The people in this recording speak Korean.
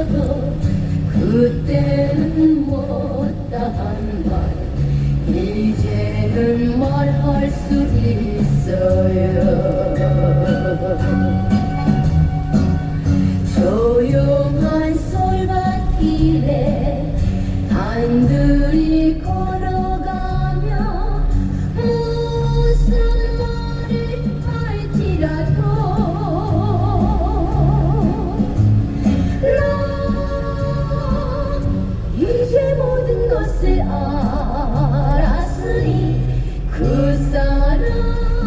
있어도 그때는 못다한 말 이제는 말할 수 있어요? 조용한 솔밭길에 단둘이 걸어 せあら腐ら